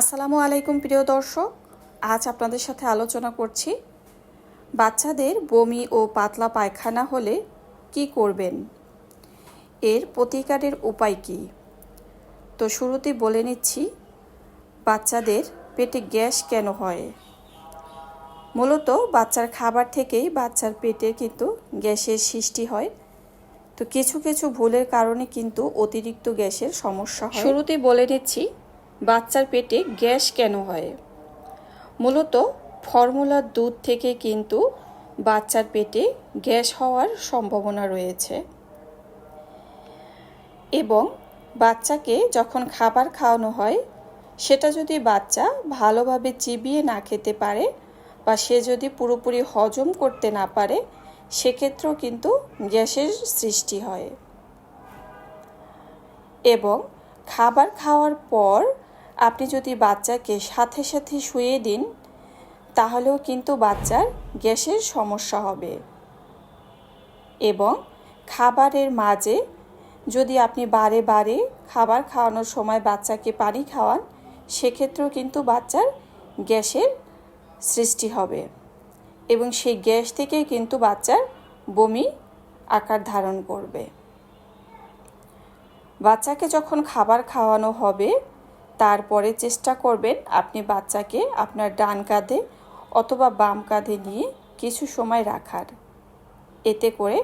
আসসালামু আলাইকুম, প্রিয় দর্শক। আজ আপনাদের সাথে আলোচনা করছি, বাচ্চাদের বমি ও পাতলা পায়খানা হলে কি করবেন? এর প্রতিকারের উপায় কি? তো শুরুতে বলে নিচ্ছি, বাচ্চাদের পেটে গ্যাস কেন হয়? মূলত বাচ্চার খাবার থেকেই বাচ্চার পেটে কিন্তু গ্যাসের সৃষ্টি হয়। তো কিছু কিছু ভুলের কারণে কিন্তু অতিরিক্ত গ্যাসের সমস্যা হয়। শুরুতেই বলে নিচ্ছি বাচ্চার পেটে গ্যাস কেন হয়? মূলত ফর্মুলার দুধ থেকে কিন্তু বাচ্চার পেটে গ্যাস হওয়ার সম্ভাবনা রয়েছে। এবং বাচ্চাকে যখন খাবার খাওয়ানো হয়, সেটা যদি বাচ্চা ভালোভাবে চিবিয়ে না খেতে পারে বা সে যদি পুরোপুরি হজম করতে না পারে, সেক্ষেত্রেও কিন্তু গ্যাসের সৃষ্টি হয়। এবং খাবার খাওয়ার পর আপনি যদি বাচ্চাকে সাথে সাথে শুয়ে দিন, তাহলেও কিন্তু বাচ্চার গ্যাসের সমস্যা হবে। এবং খাবারের মাঝে যদি আপনি বারে বারে খাবার খাওয়ানোর সময় বাচ্চাকে পানি খাওয়ান, সেক্ষেত্রেও কিন্তু বাচ্চার গ্যাসের সৃষ্টি হবে। এবং সেই গ্যাস থেকেই কিন্তু বাচ্চার বমি আকার ধারণ করবে। বাচ্চাকে যখন খাবার খাওয়ানো হবে তারপরে চেষ্টা করবেন আপনি বাচ্চাকে আপনার ডান কাঁধে অথবা বাম কাঁধে নিয়ে কিছু সময় রাখার। এতে করে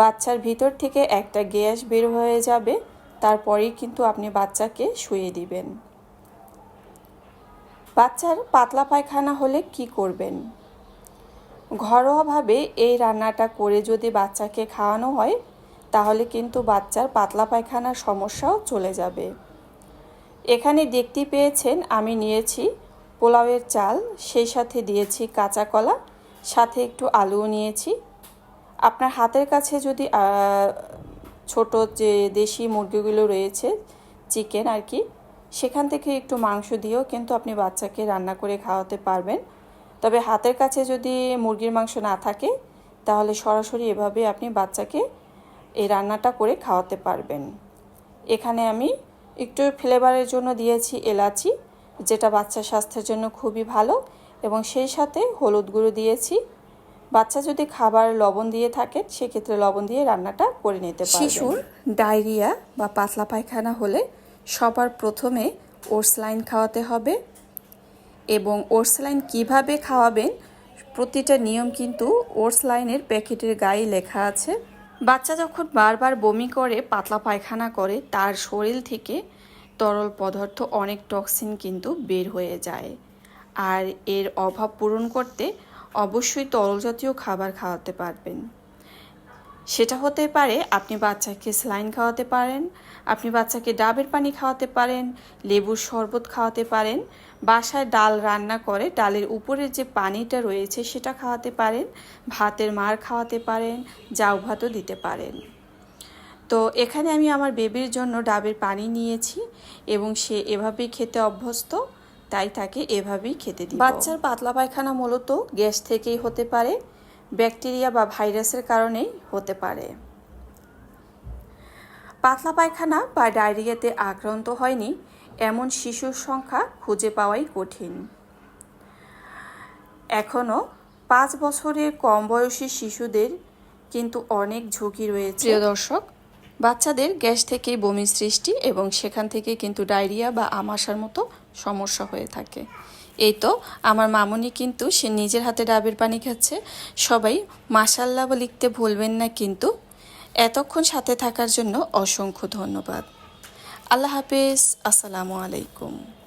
বাচ্চার ভিতর থেকে একটা গ্যাস বের হয়ে যাবে, তারপরেই কিন্তু আপনি বাচ্চাকে শুয়ে দিবেন। বাচ্চার পাতলা পায়খানা হলে কি করবেন? ঘরোয়াভাবে এই রান্নাটা করে যদি বাচ্চাকে খাওয়ানো হয়, তাহলে কিন্তু বাচ্চার পাতলা পায়খানার সমস্যাও চলে যাবে। এখানে দেখতে পেয়েছেন, আমি নিয়েছি পোলাওয়ের চাল, সেই সাথে দিয়েছি কাঁচা কলা, সাথে একটু আলুও নিয়েছি। আপনার হাতের কাছে যদি ছোট যে দেশি মুরগিগুলো রয়েছে, চিকেন আর কি, সেখান থেকে একটু মাংস দিয়েও কিন্তু আপনি বাচ্চাকে রান্না করে খাওয়াতে পারবেন। তবে হাতের কাছে যদি মুরগির মাংস না থাকে, তাহলে সরাসরি এভাবে আপনি বাচ্চাকে এই রান্নাটা করে খাওয়াতে পারবেন। এখানে আমি একটু ফ্লেভারের জন্য দিয়েছি এলাচি, যেটা বাচ্চার স্বাস্থ্যের জন্য খুবই ভালো, এবং সেই সাথে হলুদ গুঁড়ো দিয়েছি। বাচ্চা যদি খাবার লবণ দিয়ে থাকে, সেক্ষেত্রে লবণ দিয়ে রান্নাটা করে নিতে পারে শিশুর ডায়রিয়া বা পাতলা পায়খানা হলে সবার প্রথমে ওটস লাইন খাওয়াতে হবে, এবং ওটস লাইন কীভাবে খাওয়াবেন, প্রতিটা নিয়ম কিন্তু ওটস লাইনের প্যাকেটের গায়ে লেখা আছে। বাচ্চা যখন বারবার বমি করে, পাতলা পায়খানা করে, তার শরীর থেকে তরল পদার্থ অনেক টক্সিন কিন্তু বের হয়ে যায়। আর এর অভাব পূরণ করতে অবশ্যই তরল জাতীয় খাবার খাওয়াতে পারবেন। সেটা হতে পারে আপনি বাচ্চাকে স্লাইন খাওয়াতে পারেন, আপনি বাচ্চাকে ডাবের পানি খাওয়াতে পারেন, লেবুর শরবত খাওয়াতে পারেন, বাসায় ডাল রান্না করে ডালের উপরের যে পানিটা রয়েছে সেটা খাওয়াতে পারেন, ভাতের মার খাওয়াতে পারেন জাউ ভাতও দিতে পারেন। তো এখানে আমি আমার বেবির জন্য ডাবের পানি নিয়েছি এবং সে এভাবেই খেতে অভ্যস্ত, তাই তাকে এভাবেই খেতে দিই বাচ্চার পাতলা পায়খানা মূলত গ্যাস থেকেই হতে পারে ব্যাকটেরিয়া বা ভাইরাসের কারণেই হতে পারে। পাতলা পায়খানা বা ডায়রিয়াতে আক্রান্ত হয়নি এমন শিশুর সংখ্যা খুঁজে পাওয়াই কঠিন। এখনও পাঁচ বছরের কম বয়সী শিশুদের কিন্তু অনেক ঝুঁকি রয়েছে। প্রিয় দর্শক, বাচ্চাদের গ্যাস থেকেই বমি সৃষ্টি এবং সেখান থেকে কিন্তু ডায়রিয়া বা আমাশার মতো সমস্যা হয়ে থাকে। এই তো, আমার মামুনি কিন্তু সে নিজের হাতে ডাবের পানি খাচ্ছে। সবাই মাসাল্লা লিখতে ভুলবেন না কিন্তু, এতক্ষণ সাথে থাকার জন্য অসংখ্য ধন্যবাদ। আল্লাহ হাফেজ, আসসালামু আলাইকুম।